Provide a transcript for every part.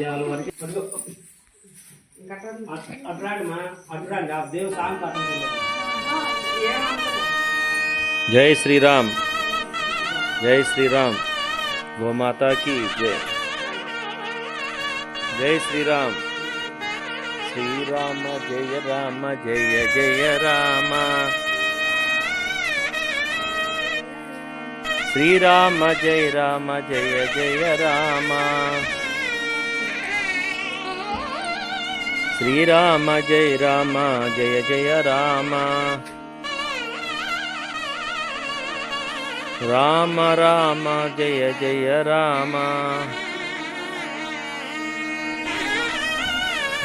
ఇవాళ వరకు అదిగో. అటు- అటు రాండి మా అటు రాండి ఆ దేవు సాంగ్ కట్టండి జై శ్రీరామ్ జై శ్రీరామ్ గోమాతా की జై శ్రీరామ జయ రామ జయ జయ రామ. శ్రీరామ జయ రామ జయ జయ రామ. రామ రామ జయ జయ రామ.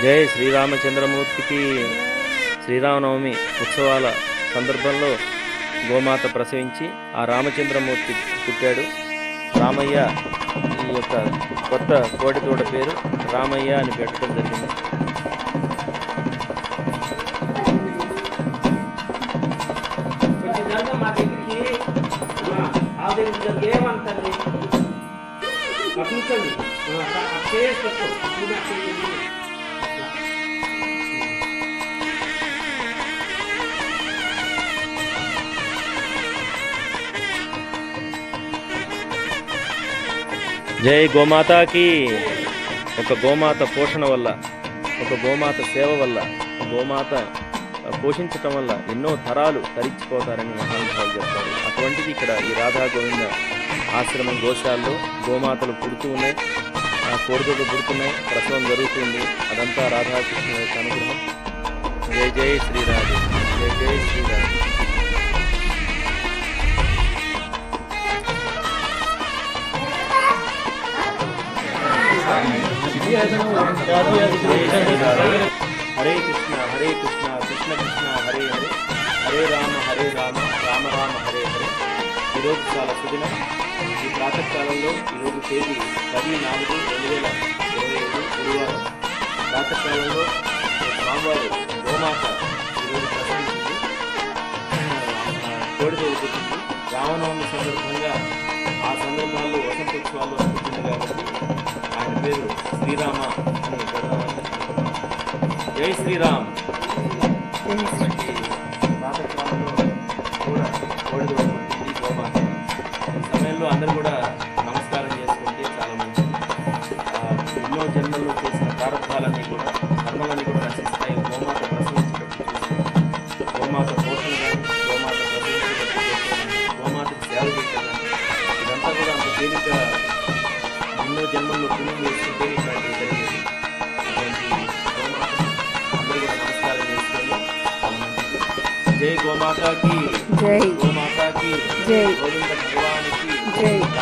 జయ జై శ్రీరామచంద్రమూర్తికి శ్రీరామనవమి ఉత్సవాల సందర్భంలో గోమాత ప్రసవించి ఆ రామచంద్రమూర్తి పుట్టాడు రామయ్య ఈ యొక్క కొత్త కోడితోడ పేరు రామయ్య అని పెట్టడం జరిగింది కొంచెం జై గోమాతాకి ఒక గోమాత పోషణ వల్ల ఒక గోమాత సేవ వల్ల గోమాత పోషించటం వల్ల ఎన్నో తరాలు తరించిపోతారని మహానుభావులు చెప్తారు. అటువంటిది ఇక్కడ ఈ రాధా గోవింద ఆశ్రమం గోశాలలో గోమాతలు పుడుతూ ఉన్నాయి. ఆ కోరికలు పుడుతున్నాయి. ప్రసవం జరుగుతుంది. అదంతా రాధాకృష్ణ యొక్క అనుగ్రహం. జై జై శ్రీరాజు జై జై శ్రీరాజు హరే కృష్ణ హరే కృష్ణ కృష్ణ కృష్ణ హరే హరే హరే రామ హరే రామ రామ రామ హరే హరే ఈరోజు చాలా సుదినం ఈ ప్రాతకాలంలో ఈరోజు తేదీ పది నాలుగు రెండు వేల ఇరవై ఐదు గురువారం ప్రాతకాలంలో స్వామివారు గోమాత ఈరోజు ప్రసంగించింది కోడిదేవి పుట్టింది రామనవమి సందర్భంగా ఆ సందర్భాల్లో వసంతోత్సవాలు పుట్టింది కాబట్టి ఆయన పేరు శ్రీరామ అని జై శ్రీరామ్. ప్రాతకాలంలో కూడా కోడిదోడ పుట్టింది గోమాత ఈ సమయంలో అందరూ కూడా నమస్కారం చేసుకుంటే చాలా మంచిది. ఎన్నో జన్మల్లో చేసిన ప్రారంభాలన్నీ కూడా కర్మలన్నీ కూడా నశిస్తాయి గోమాత ప్రసవించినట్టు గోమాత పోషణ కానీ గోమాత ప్రసవించినట్టు చూసి సేవ చేయడం ఇదంతా కూడా అంత తేలిక ఎన్నో జన్మల్లో పుణ్యం చేసుకుంటే ఇట్లాంటివి జరిగేది అందరూ నమస్కారం చేసుకొని జై గోమాతాకి. జై. గోమాతాకి. జై. గోవింద భగవానికి. జై.